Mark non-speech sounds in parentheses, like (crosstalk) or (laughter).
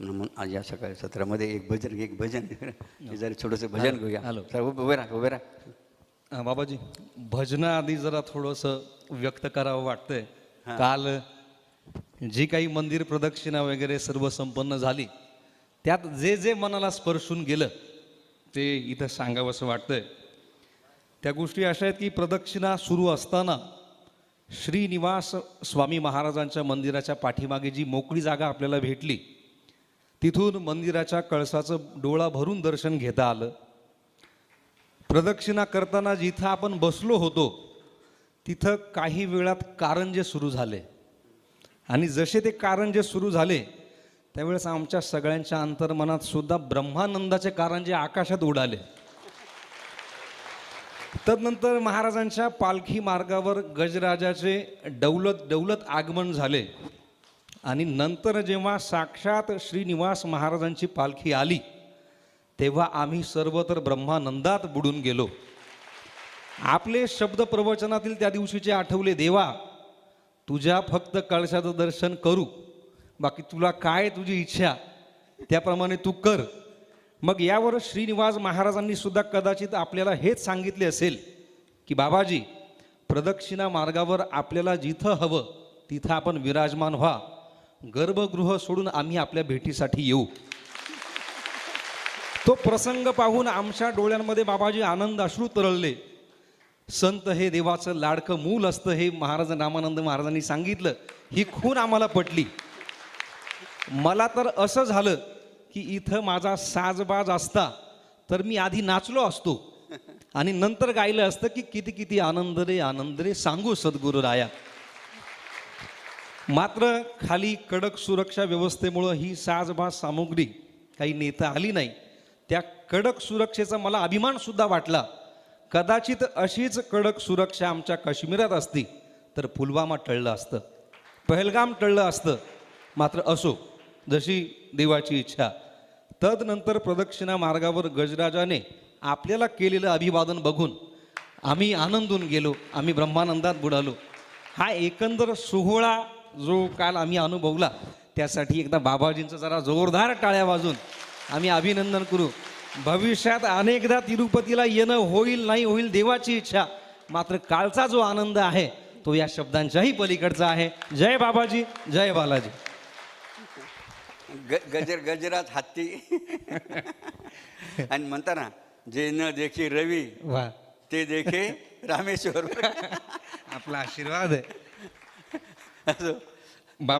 म्हणून आज या सकाळी सत्रामध्ये एक भजन एक भजन. (laughs) जरा छोटंसं भजन घेऊया. हॅलो. सर उभे राहा उभे राहा. बाबाजी भजनाआधी जरा थोडंसं व्यक्त करावं वाटतंय. काल जी काही मंदिर प्रदक्षिणा वगैरे सर्व संपन्न झाली त्यात जे जे मनाला स्पर्शून गेलं ते इथं सांगावं असं वाटतंय. त्या गोष्टी अशा आहेत की प्रदक्षिणा सुरू असताना श्रीनिवास स्वामी महाराजांच्या मंदिराच्या पाठीमागे जी मोकळी जागा आपल्याला भेटली तिथून मंदिराच्या कळसाचं डोळा भरून दर्शन घेता आलं. प्रदक्षिणा करताना जिथं आपण बसलो होतो तिथं काही वेळात कारंजे सुरू झाले. आणि जसे ते कारंजे सुरू झाले त्यावेळेस आमच्या सगळ्यांच्या अंतर्मनात सुद्धा ब्रह्मानंदाचे कारंजे आकाशात उडाले. तदनंतर महाराजांच्या पालखी मार्गावर गजराजाचे डौलत डौलत आगमन झाले. आणि नंतर जेव्हा साक्षात श्रीनिवास महाराजांची पालखी आली तेव्हा आम्ही सर्व तर ब्रह्मानंदात बुडून गेलो. आपले शब्द प्रवचनातील त्या दिवशीचे आठवले देवा तुझ्या फक्त कळशाचं दर्शन करू. बाकी तुला काय तुझी इच्छा त्याप्रमाणे तू कर. मग यावर श्रीनिवास महाराजांनी सुद्धा कदाचित आपल्याला हेच सांगितले असेल की बाबाजी प्रदक्षिणा मार्गावर आपल्याला जिथं हवं तिथं आपण विराजमान व्हा. गर्भगृह सोडून आम्ही आपल्या भेटीसाठी येऊ. तो प्रसंग पाहून आमच्या डोळ्यांमध्ये बाबाजी आनंद अश्रू तरळले. संत हे देवाचं लाडकं मूल असतं हे महाराज रामानंद महाराजांनी सांगितलं. ही खून आम्हाला पटली. मला तर असं झालं की इथं माझा साजबाज असता तर मी आधी नाचलो असतो. आणि नंतर गायलं असतं की किती किती आनंद रे आनंद रे सांगू सद्गुरू राया मात्र खाली कडक सुरक्षा व्यवस्थेमुळं ही साजबाज सामुग्री काही नेता आली नाही. त्या कडक सुरक्षेचा मला अभिमान सुद्धा वाटला. कदाचित अशीच कडक सुरक्षा आमच्या काश्मीरात असती तर पुलवामा टळलं असतं. पहलगाम टळलं असतं. मात्र असो जशी देवाची इच्छा. तदनंतर प्रदक्षिणा मार्गावर गजराजाने आपल्याला केलेलं अभिवादन बघून आम्ही आनंदून गेलो आम्ही ब्रह्मानंदात बुडालो. हा एकंदर सोहळा जो काल आम्ही अनुभवला त्यासाठी एकदा बाबाजींचं जरा जोरदार टाळ्या वाजून आम्ही अभिनंदन करू. भविष्यात अनेकदा तिरुपतीला येणं होईल नाही होईल देवाची इच्छा मात्र कालचा जो आनंद आहे तो या शब्दांच्याही पलीकडचा आहे. जय बाबाजी जय बालाजी. ग गजर गजरात हत्ती. आणि म्हणता ना जे न देखी रवी वा. ते देखे रामेश्वर. आपला आशीर्वाद आहे. (laughs) असं